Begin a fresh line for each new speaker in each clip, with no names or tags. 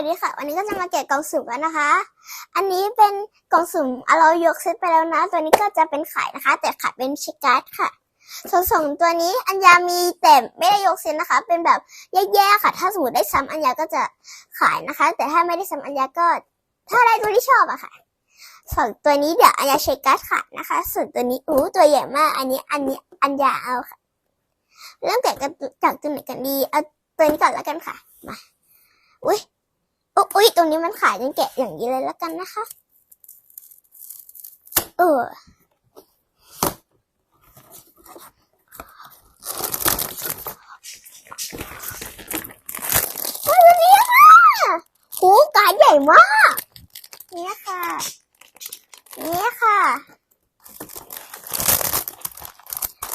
วัสดีค่ะ วันนี้ก็จะมาแกะกล่องสุ่มกันนะคะ อันนี้เป็นกล่องสุ่มเรายกเซตไปแล้วนะ ตัวนี้ก็จะเป็นขายนะคะ แต่ขายเป็นชิการ์ดค่ะส่วนสองตัวนี้อัญญามีแต่ไม่ได้ยกเซตนะคะ เป็นแบบแย่ๆค่ะ ถ้าสมมติได้ซ้ำอัญญาก็จะขายนะคะ แต่ถ้าไม่ได้ซ้ำอัญญาก็ ถ้าได้ตัวที่ชอบอะค่ะส่วนตัวนี้เดี๋ยวอัญญาเช็คการ์ดขายนะคะ ส่วนตัวนี้อู้ตัวใหญ่มาก อันนี้อันนี้อัญญาเอาค่ะ เริ่มแกะกันจากตัวไหนกันดีเอาตัวนี้ก่อนแล้วกันค่ะมาอุ้ย อุ๊ยอุ้ยตรงนี้มันขายจนแกะอย่างนี้เลยแล้วกันนะคะ เออตัวนี้ค่ะโหการใหญ่มาก เนี่ยค่ะ เนี่ยค่ะ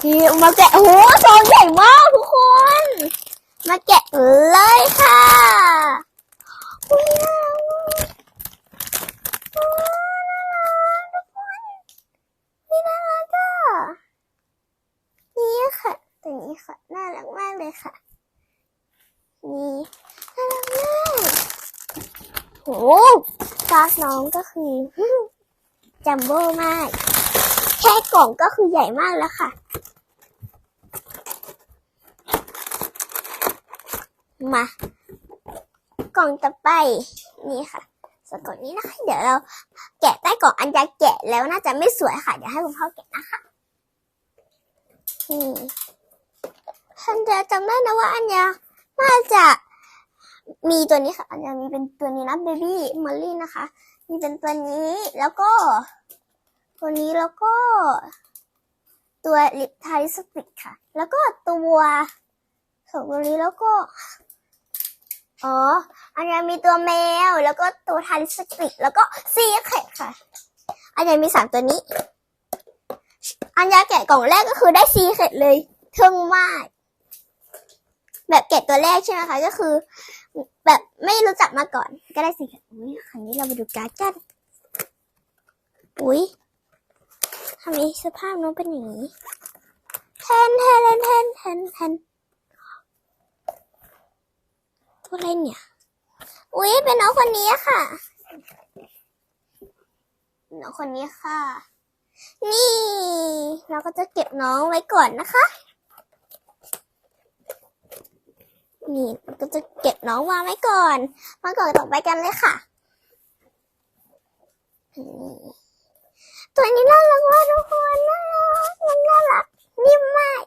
นี่มาแกะโอ้โหซองใหญ่มากทุกคน มาแกะเลยค่ะอุ้ยน่ารักมากโอ้น่ารักทุกคนนี่น่ารักอะนี่ค่ะตัวนี้ค่ะ น่ารักมากเลยค่ะ นี่น่ารักมาก โหการ์ดน้องก็คือจัมโบ้มาก แค่กล่องก็คือใหญ่มากแล้วค่ะ มากล่องต่อไปนี่ค่ะสกล่องนี้นะคะเดี๋ยวเราแกะใต้กล่องอันยาแกะแล้วน่าจะไม่สวยค่ะ เดี๋ยวให้คุณพ่อแกะนะคะนี่อันยาจำได้นะว่าอันยาน่าจะ มีตัวนี้ค่ะอันยามีเป็นตัวนี้นะเบบี้มอลลี่นะคะ มีเป็นตัวนี้แล้วก็ ตัวนี้แล้วก็ ตัวลิปไทสติกค่ะ แล้วก็ตัวสองตัวนี้แล้วก็ อ๋ออันนี้มีตัวแมว แล้วก็ตัวทาริสติก แล้วก็ซีเคร็ค่ะ อันนี้มีสามตัวนี้ อันยาแกะกล่องแรกก็คือได้ซีเคร็เลยทึ่งมาก แบบแกะตัวแรกใช่ไหมคะ ก็คือ แบบไม่รู้จักมาก่อน ก็ได้ซีเคร็อุ้ยครั้งนี้เรามาดูการ์ดกัน อุ้ยทำไมสภาพน้องเป็นอย่างนี้แทนแทนแทนแทนแทนแทนตัวอะไรเนี่ย อุ๊ยเป็นน้องคนนี้ค่ะ น้องคนนี้ค่ะ นี่ เราก็จะเก็บน้องไว้ก่อนนะคะ นี่ก็จะเก็บน้องวางไว้ก่อนมาก่อนต่อไปกันเลยค่ะ ตัวนี้น่ารักมากทุกคนน่ารักมันน่ารักนิ่มมาก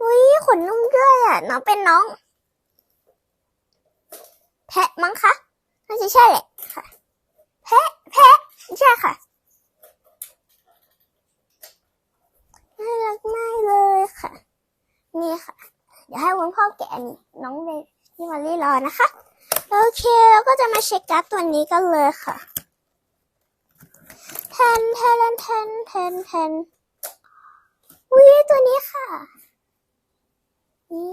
อุ๊ยขนนุ่มด้วยอะ น้องเป็นน้อง แพะมั้งคะน่าจะใช่แหละค่ะ แพะแพะใช่ค่ะน่ารักมากเลยค่ะ นี่ค่ะ เดี๋ยวให้คุณ พ่อแกะนนี้น้องเบที่มารีรอนะคะ โอเคเราก็จะมาเช็คการ์ดตัวนี้กันเลยค่ะแทนแทนแทนแทนแทนอุ้ยตัวนี้ค่ะนี่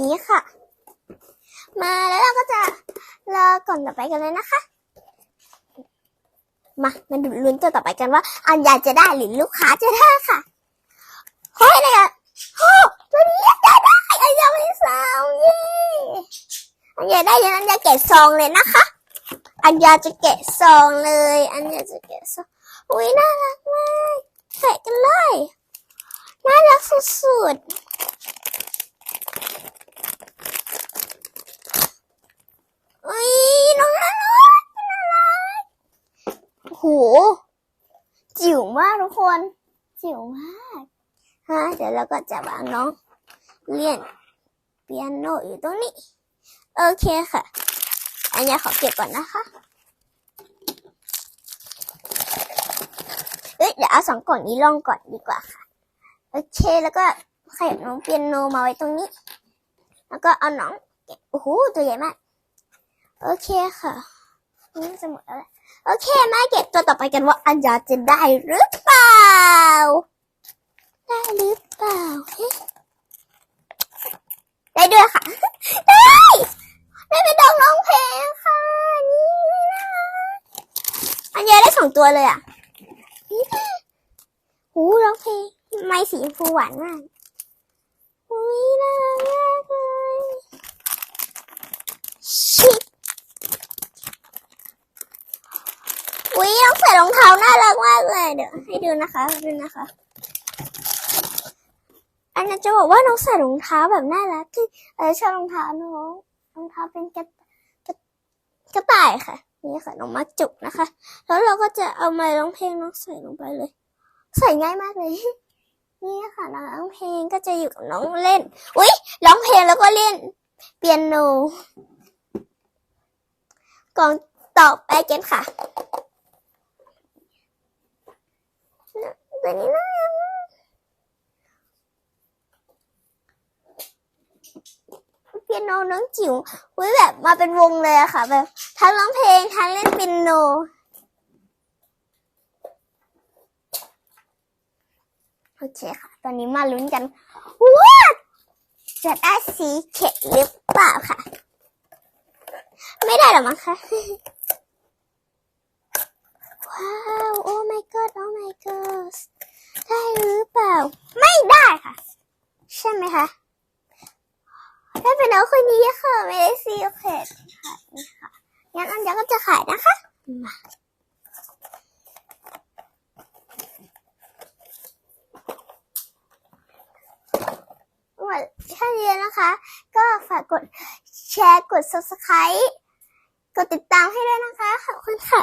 นี้ค่ะ มาแล้วเราก็จะรอก่อนต่อไปกันเลยนะคะ มามาดูลุ้นตัวต่อไปกันว่าอันยาจะได้หรือลูกค้าจะได้ค่ะ เฮ้ยอะไรอะโอ้ตัวนี้อันยาได้อันยาไม่สาวเย่อันยาได้ยังอันยาแกะซองเลยนะคะ อันยาจะแกะซองเลย อันยาจะแกะซองอุ้ยน่ารักมากแกะกันเลยน่ารักสุดๆอุ้ยน้องน่ารักน่ารักโหจิ๋วมากทุกคน จิ๋วมาก ฮะเดี๋ยวเราก็จะวางน้องเล่นเปียโนอยู่ตรงนี้ โอเคค่ะ อันนี้ขอเก็บก่อนนะคะเอ้ยเดี๋ยวเอาสองกล่องนี้ลองก่อนดีกว่าค่ะ โอเคแล้วก็ขยับน้องเปียโนมาไว้ตรงนี้ แล้วก็เอาน้องโอ้โหตัวใหญ่มาก โอเคค่ะนี่จะหมดแล้วแหละโอเค มาเก็บตัวต่อไปกันว่าอัญญาจะได้หรือเปล่า ได้หรือเปล่าเฮ้ได้ด้วยค่ะ ได้ ได้เป็นดองร้องเพลงค่ะ นี่นะอันเยอะได้สองตัวเลยอะหูร้องเพลงไม่สีฟูหวานมากอุ้ยน่ารักเลยชิอุ้ยน้องใส่รองเท้าน่ารักมากเลย เดี๋ยวให้ดูนะคะดูนะคะ อันนั้นจะบอกว่าน้องใส่รองเท้าแบบน่ารักที่เออชอบรองเท้าน้องรองเท้าเป็นกระกระกระต่ายค่ะ นี่ค่ะน้องมาจุกนะคะ แล้วเราก็จะเอามาร้องเพลงน้องใส่ลงไปเลย ใส่ง่ายมากเลย นี่ค่ะน้องร้องเพลงก็จะอยู่กับน้องเล่น อุ้ยร้องเพลงแล้วก็เล่น เปียโนกล่องต่อไปกันค่ะตัวนี้น่ารักมาก เปียโนน้องจิ๋วอุ้ยแบบมาเป็นวงเลยอะค่ะ แบบทั้งร้องเพลงทั้งเล่นเปียโนโอเคค่ะ ตอนนี้มาลุ้นกันว่าจะได้สีเข็ดหรือเปล่าค่ะ ไม่ได้หรอมั้งคะว้าวโอ้ my god โอ้ my god ได้หรือเปล่า ไม่ได้ค่ะ ใช่ไหมคะ ได้เป็นน้องคนนี้ค่ะไม่ได้สีเข็ดค่ะนี่ค่ะงั้นอันเดียวก็จะขายนะคะมาหมดแค่นี้นะคะ ก็ฝากกดแชร์กด subscribe กดติดตามให้ด้วยนะคะ ขอบคุณค่ะ